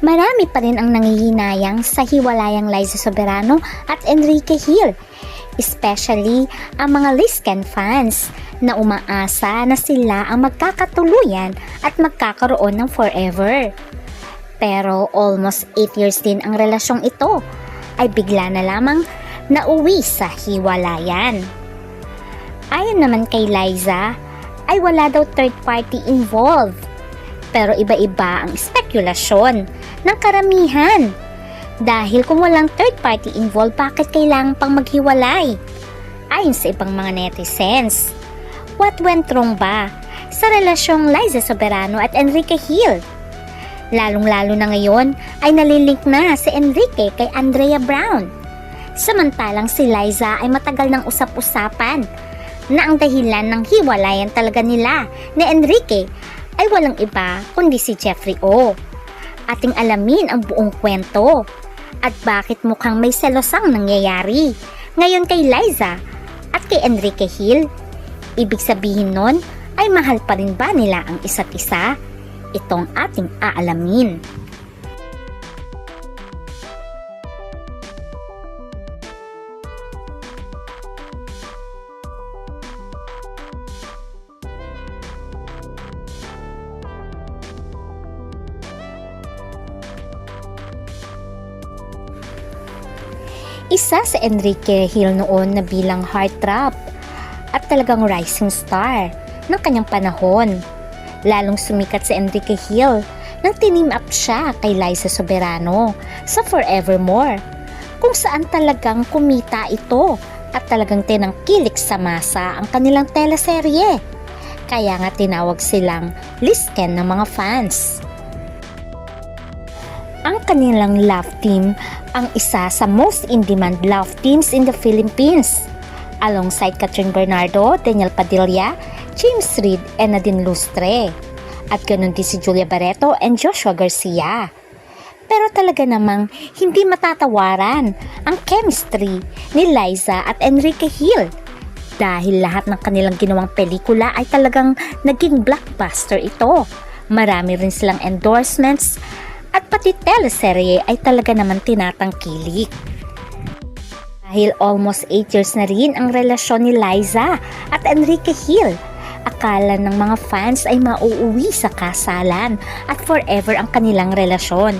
marami pa rin ang nangihinayang sa hiwalayang Liza Soberano at Enrique Hill. Especially ang mga Liscan fans na umaasa na sila ang magkakatuluyan at magkakaroon ng forever. Pero almost 8 years din ang relasyong ito ay bigla na lamang nauwi sa hiwalayan. Ayon naman kay Liza, ay wala daw third party involved. Pero iba-iba ang spekulasyon ng karamihan. Dahil kung walang third party involved, bakit kailangan pang maghiwalay? Ayon sa ibang mga netizens. What went wrong ba sa relasyong Liza Soberano at Enrique Hill? Lalong-lalo na ngayon ay nalilink na si Enrique kay Andrea Brown. Samantalang si Liza ay matagal ng usap-usapan na ang dahilan ng hiwalayan talaga nila ni Enrique ay walang iba kundi si Jeffrey O. Ating alamin ang buong kwento at bakit mukhang may selosang nangyayari ngayon kay Liza at kay Enrique Hill. Ibig sabihin nun ay mahal pa rin ba nila ang isa't isa? Itong ating aalamin. Isa sa Enrique Hill noon na bilang heartthrob at talagang rising star ng kanyang panahon. Lalong sumikat si Enrique Hill nang tinim up siya kay Liza Soberano sa Forevermore kung saan talagang kumita ito at talagang tinangkilik sa masa ang kanilang teleserye. Kaya nga tinawag silang Lisken ng mga fans. Ang kanilang love team ang isa sa most in-demand love teams in the Philippines. Alongside Catherine Bernardo, Daniel Padilla, James Reid, and Nadine Lustre. At ganun din si Julia Barreto and Joshua Garcia. Pero talaga namang hindi matatawaran ang chemistry ni Liza at Enrique Hill dahil lahat ng kanilang ginawang pelikula ay talagang naging blockbuster ito. Marami rin silang endorsements at pati teleserye ay talaga naman tinatangkilik. Dahil almost 8 years na rin ang relasyon ni Liza at Enrique Hill, akala ng mga fans ay mauuwi sa kasalan at forever ang kanilang relasyon.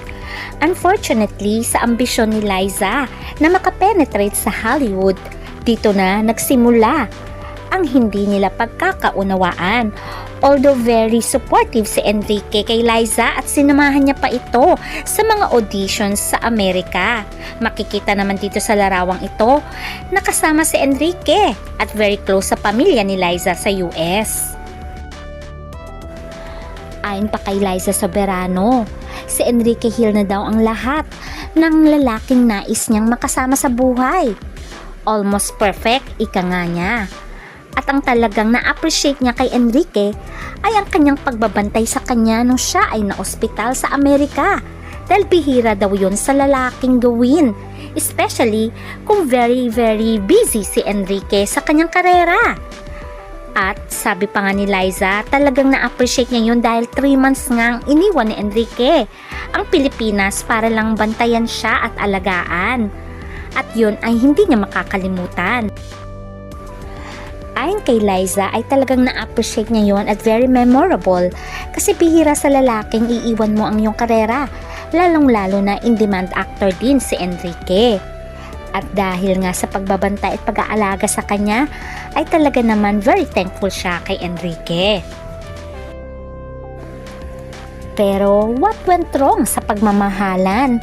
Unfortunately, sa ambisyon ni Liza na makapenetrate sa Hollywood, dito na nagsimula ang hindi nila pagkakaunawaan. Although very supportive si Enrique kay Liza at sinamahan niya pa ito sa mga auditions sa Amerika. Makikita naman dito sa larawang ito nakasama si Enrique at very close sa pamilya ni Liza sa US. Ayon pa kay Liza Soberano, si Enrique Hill na daw ang lahat ng lalaking nais niyang makasama sa buhay. Almost perfect, ika nga niya. At ang talagang na-appreciate niya kay Enrique ay ang kanyang pagbabantay sa kanya nung siya ay na-ospital sa Amerika. Dahil bihira daw yun sa lalaking gawin. Especially kung very very busy si Enrique sa kanyang karera. At sabi pa nga ni Liza, talagang na-appreciate niya yun dahil 3 months nga ang iniwan ni Enrique ang Pilipinas para lang bantayan siya at alagaan. At yun ay hindi niya makakalimutan. Ayon kay Liza ay talagang na-appreciate niya yon at very memorable kasi bihira sa lalaking iiwan mo ang iyong karera lalong lalo na in-demand actor din si Enrique. At dahil nga sa pagbabantay at pag-aalaga sa kanya ay talaga naman very thankful siya kay Enrique. Pero what went wrong sa pagmamahalan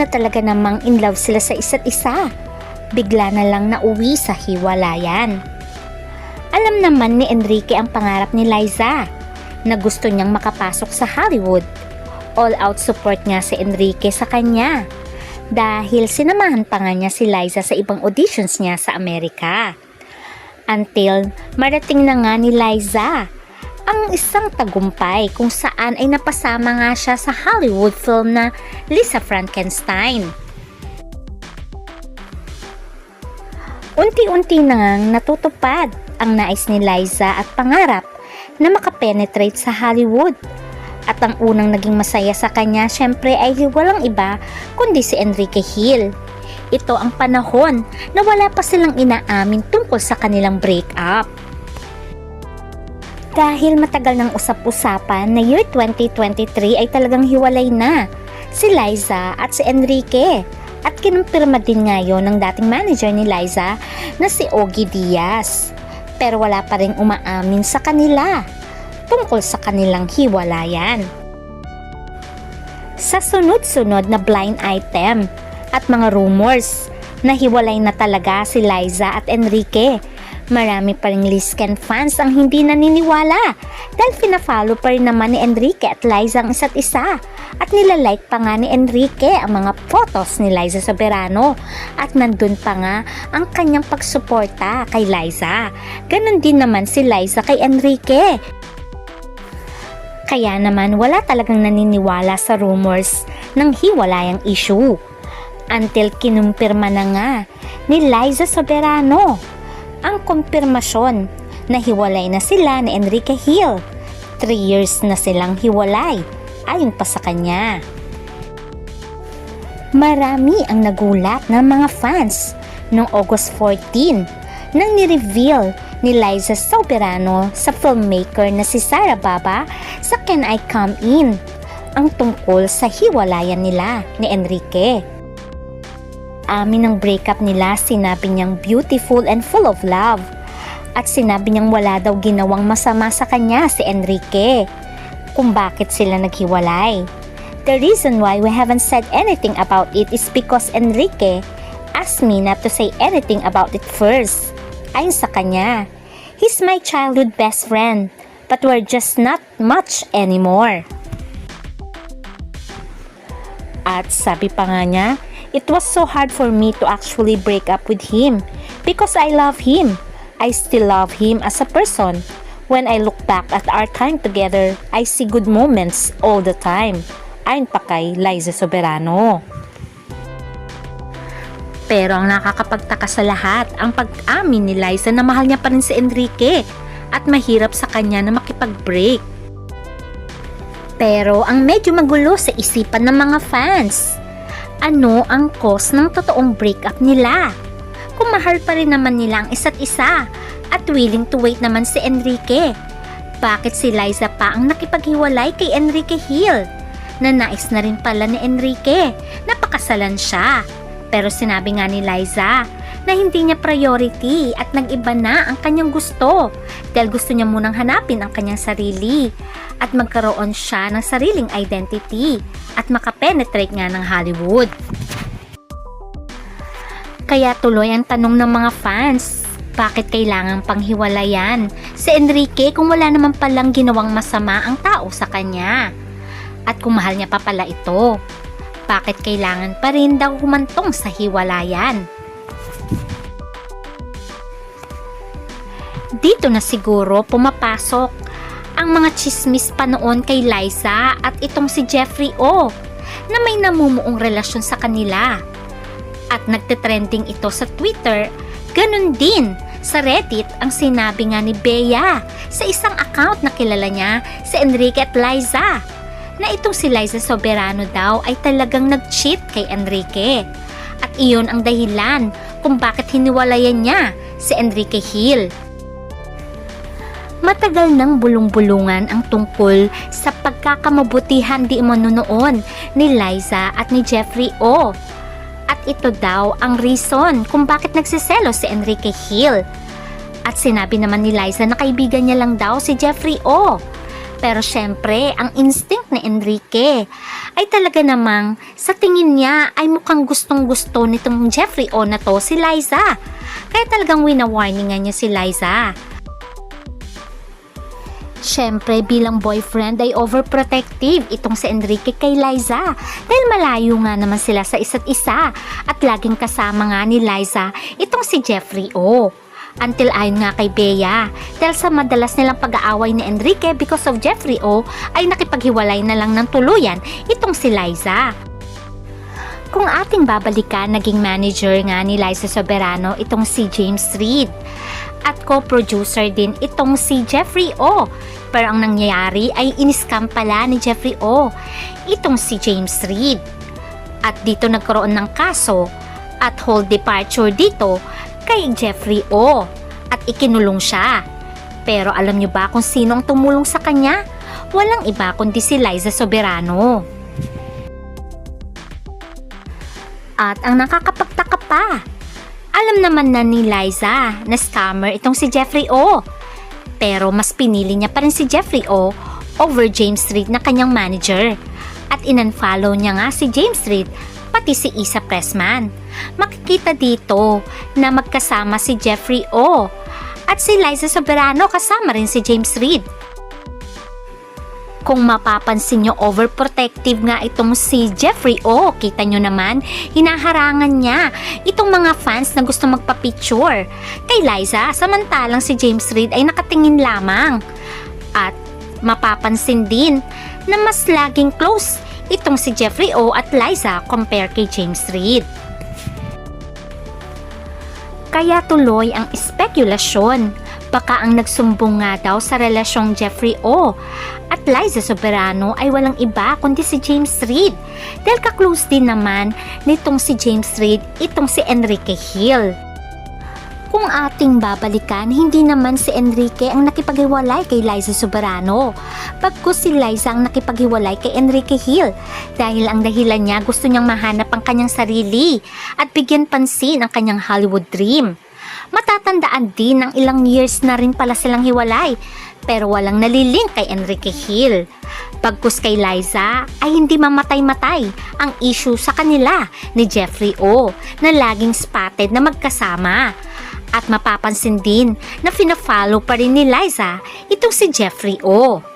na talaga namang in love sila sa isa't isa? Bigla na lang nauwi sa hiwalayan. Alam naman ni Enrique ang pangarap ni Liza na gusto niyang makapasok sa Hollywood. All out support niya si Enrique sa kanya dahil sinamahan pa nga niya si Liza sa ibang auditions niya sa Amerika. Until marating na nga ni Liza ang isang tagumpay kung saan ay napasama nga siya sa Hollywood film na Lisa Frankenstein. Unti-unti na ngang natutupad ang nais ni Liza at pangarap na makapenetrate sa Hollywood. At ang unang naging masaya sa kanya syempre ay walang iba kundi si Enrique Hill. Ito ang panahon na wala pa silang inaamin tungkol sa kanilang breakup. Dahil matagal ng usap-usapan na year 2023 ay talagang hiwalay na si Liza at si Enrique. At kinumpirma din ngayon ng dating manager ni Liza na si Ogie Diaz. Pero wala pa rin umaamin sa kanila tungkol sa kanilang hiwalayan. Sa sunod-sunod na blind item at mga rumors na hiwalay na talaga si Liza at Enrique, marami pa ring Lisken fans ang hindi naniniwala dahil pinafollow pa rin naman ni Enrique at Liza ang isa't isa at nilalike pa nga ni Enrique ang mga photos ni Liza Soberano at nandun pa nga ang kanyang pagsuporta kay Liza. Ganon din naman si Liza kay Enrique. Kaya naman wala talagang naniniwala sa rumors ng hiwalayang issue. Until kinumpirma na nga ni Liza Soberano ang kumpirmasyon na hiwalay na sila ni Enrique Hill. Three years na silang hiwalay ayon pa sa kanya. Marami ang nagulat ng mga fans noong August 14 nang ni-reveal ni Liza Soberano sa filmmaker na si Sarah Baba sa Can I Come In ang tungkol sa hiwalayan nila ni Enrique. Amin ng breakup nila sinabi niyang beautiful and full of love at sinabi niyang wala daw ginawang masama sa kanya si Enrique kung bakit sila naghiwalay. The reason why we haven't said anything about it is because Enrique asked me not to say anything about it first. Ayon sa kanya, he's my childhood best friend, but we're just not much anymore. At sabi pa nga niya, it was so hard for me to actually break up with him because I love him. I still love him as a person. When I look back at our time together, I see good moments all the time. Ayon pa kay Liza Soberano. Pero ang nakakapagtaka sa lahat, ang pag-amin ni Liza na mahal niya pa rin si Enrique at mahirap sa kanya na makipag-break. Pero ang medyo magulo sa isipan ng mga fans, ano ang cause ng totoong breakup nila? Kung mahal pa rin naman nila ang isa't isa at willing to wait naman si Enrique, bakit si Liza pa ang nakipaghiwalay kay Enrique Hill? Na nais na rin pala ni Enrique, napakasalan siya. Pero sinabi nga ni Liza na hindi niya priority at nag-iba na ang kanyang gusto dahil gusto niya munang hanapin ang kanyang sarili at magkaroon siya ng sariling identity at makapenetrate nga ng Hollywood. Kaya tuloy ang tanong ng mga fans, bakit kailangan panghiwalayan si Enrique kung wala naman palang ginawang masama ang tao sa kanya? At kung mahal niya pa pala ito, bakit kailangan pa rin daw humantong sa hiwalayan? Dito na siguro pumapasok ang mga chismis pa noon kay Liza at itong si Jeffrey O na may namumuong relasyon sa kanila. At nagte-trending ito sa Twitter, ganun din sa Reddit ang sinabi nga ni Bea sa isang account na kilala niya si Enrique at Liza na itong si Liza Soberano daw ay talagang nag-cheat kay Enrique. At iyon ang dahilan kung bakit hiniwalayan niya si Enrique Hill. Matagal nang bulong-bulungan ang tungkol sa pagkakamabutihan di noon ni Liza at ni Jeffrey O. At ito daw ang reason kung bakit nagsiselo si Enrique Hill. At sinabi naman ni Liza na kaibigan niya lang daw si Jeffrey O. Pero syempre, ang instinct ni Enrique ay talaga namang sa tingin niya ay mukhang gustong gusto nitong Jeffrey O na to si Liza. Kaya talagang wina-warningan niya si Liza. Syempre, bilang boyfriend ay overprotective itong si Enrique kay Liza dahil malayo nga naman sila sa isa't isa at laging kasama nga ni Liza itong si Jeffrey O. Until ayon nga kay Bea, dahil sa madalas nilang pag-aaway ni Enrique because of Jeffrey O ay nakipaghiwalay na lang ng tuluyan itong si Liza. Kung ating babalikan, naging manager nga ni Liza Soberano itong si James Reid at co-producer din itong si Jeffrey O Pero ang nangyayari ay iniscam pala ni Jeffrey O. Itong si James Reid. At dito nagkaroon ng kaso at whole departure dito kay Jeffrey O. At ikinulong siya. Pero alam niyo ba kung sino ang tumulong sa kanya? Walang iba kundi si Liza Soberano. At ang nakakapagtaka pa, alam naman na ni Liza na scammer itong si Jeffrey O. Pero mas pinili niya pa rin si Jeffrey O over James Reid na kanyang manager. At inunfollow niya nga si James Reid pati si Isa Pressman. Makikita dito na magkasama si Jeffrey O. At si Liza Soberano kasama rin si James Reid. Kung mapapansin nyo, overprotective nga itong si Jeffrey O. Kita nyo naman, hinaharangan niya itong mga fans na gusto magpa-picture kay Liza, samantalang si James Reid ay nakatingin lamang. At mapapansin din na mas laging close itong si Jeffrey O at Liza compare kay James Reid. Kaya tuloy ang espekulasyon. Baka ang nagsumbong nga daw sa relasyong Jeffrey O at Liza Soberano ay walang iba kundi si James Reid. Dahil kaklose din naman nitong si James Reid itong si Enrique Hill. Kung ating babalikan, hindi naman si Enrique ang nakipaghiwalay kay Liza Soberano. Pagkus si Liza ang nakipaghiwalay kay Enrique Hill dahil ang dahilan niya gusto niyang mahanap ang kanyang sarili at bigyan pansin ang kanyang Hollywood dream. Matatandaan din ng ilang years na rin pala silang hiwalay pero walang nalilink kay Enrique Hill. Pagkus kay Liza ay hindi mamatay-matay ang issue sa kanila ni Jeffrey O na laging spotted na magkasama. At mapapansin din na fina-follow pa rin ni Liza itong si Jeffrey O.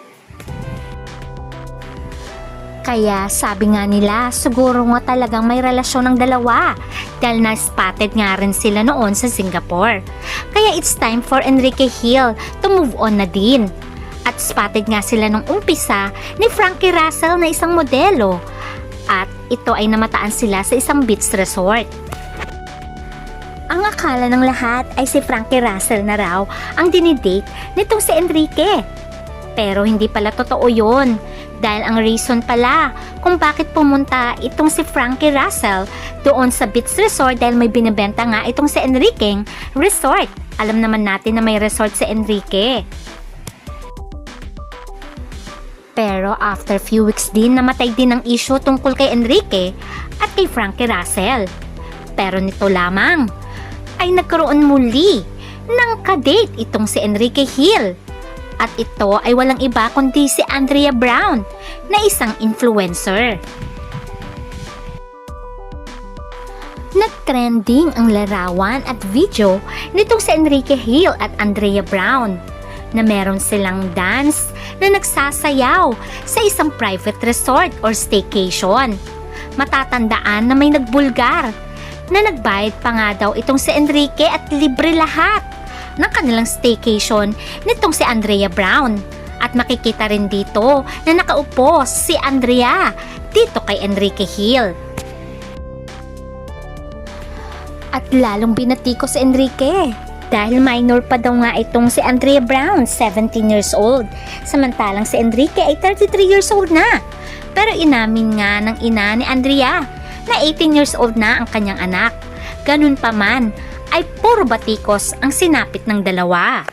Kaya sabi nga nila, siguro nga talagang may relasyon ng dalawa dahil na-spotted nga rin sila noon sa Singapore. Kaya it's time for Enrique Hill to move on na din. At spotted nga sila nung umpisa ni Frankie Russell na isang modelo. At ito ay namataan sila sa isang beach resort. Ang akala ng lahat ay si Frankie Russell na raw ang dinidate nitong si Enrique. Pero hindi pala totoo yon dahil ang reason pala kung bakit pumunta itong si Frankie Russell doon sa beach resort dahil may binibenta nga itong si Enrique resort. Alam naman natin na may resort si Enrique. Pero after few weeks din namatay din ang issue tungkol kay Enrique at kay Frankie Russell. Pero nito lamang ay nagkaroon muli ng kadate itong si Enrique Hill. At ito ay walang iba kundi si Andrea Brown na isang influencer. Nagtrending ang larawan at video nitong si Enrique Hill at Andrea Brown na meron silang dance na nagsasayaw sa isang private resort or staycation. Matatandaan na may nagbulgar na nagbayad pa nga daw itong si Enrique at libre lahat ng kanilang staycation nitong si Andrea Brown. At makikita rin dito na nakaupo si Andrea dito kay Enrique Hill. At lalong binati ko si Enrique dahil minor pa daw nga itong si Andrea Brown, 17 years old. Samantalang si Enrique ay 33 years old na. Pero inamin nga ng ina ni Andrea na 18 years old na ang kanyang anak. Ganun pa man, ay puro batikos ang sinapit ng dalawa.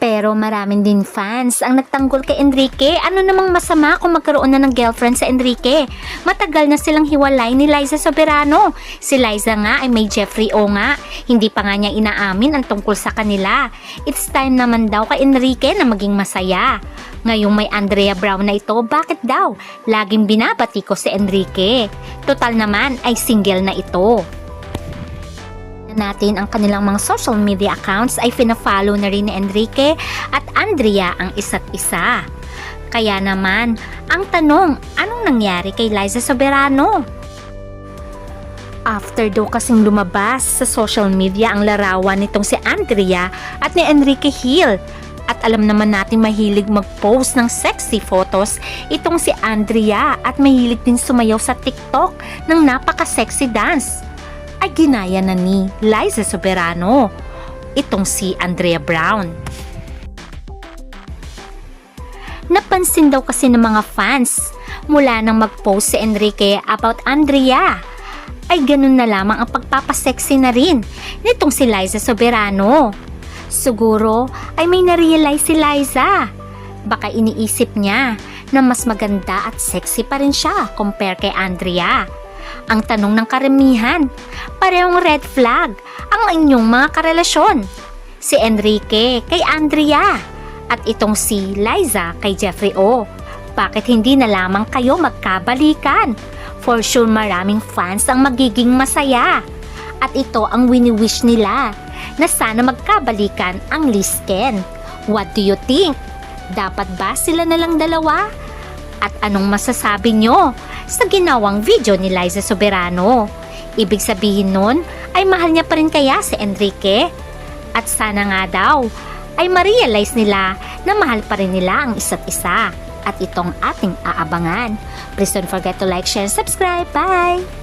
Pero maraming din fans ang nagtanggol kay Enrique. Ano namang masama kung magkaroon na ng girlfriend sa Enrique? Matagal na silang hiwalay ni Liza Soberano. Si Liza nga ay may Jeffrey O nga. Hindi pa nga niya inaamin ang tungkol sa kanila. It's time naman daw kay Enrique na maging masaya. Ngayong may Andrea Brown na ito, bakit daw? Laging binabati ko si Enrique. Total naman ay single na ito natin ang kanilang mga social media accounts ay fina-follow na rin ni Enrique at Andrea ang isa't isa. Kaya naman, ang tanong, anong nangyari kay Liza Soberano? After daw kasing lumabas sa social media ang larawan nitong si Andrea at ni Enrique Hill at alam naman natin mahilig mag-post ng sexy photos itong si Andrea at mahilig din sumayaw sa TikTok ng napaka-sexy dance ay ginaya na ni Liza Soberano, itong si Andrea Brown. Napansin daw kasi ng mga fans mula nang mag-post si Enrique about Andrea. Ay ganun na lamang ang pagpapasexy na rin nitong si Liza Soberano. Siguro ay may narealize si Liza. Baka iniisip niya na mas maganda at sexy pa rin siya compare kay Andrea. Ang tanong ng karamihan, parehong red flag ang inyong mga karelasyon. Si Enrique kay Andrea at itong si Liza kay Jeffrey O. Bakit hindi na lamang kayo magkabalikan? For sure maraming fans ang magiging masaya. At ito ang wini-wish nila na sana magkabalikan ang Lisken. What do you think? Dapat ba sila na lang dalawa? At anong masasabi nyo sa ginawang video ni Liza Soberano? Ibig sabihin nun ay mahal niya pa rin kaya si Enrique? At sana nga daw ay ma-realize nila na mahal pa rin nila ang isa't isa. At itong ating aabangan. Please don't forget to like, share, and subscribe. Bye!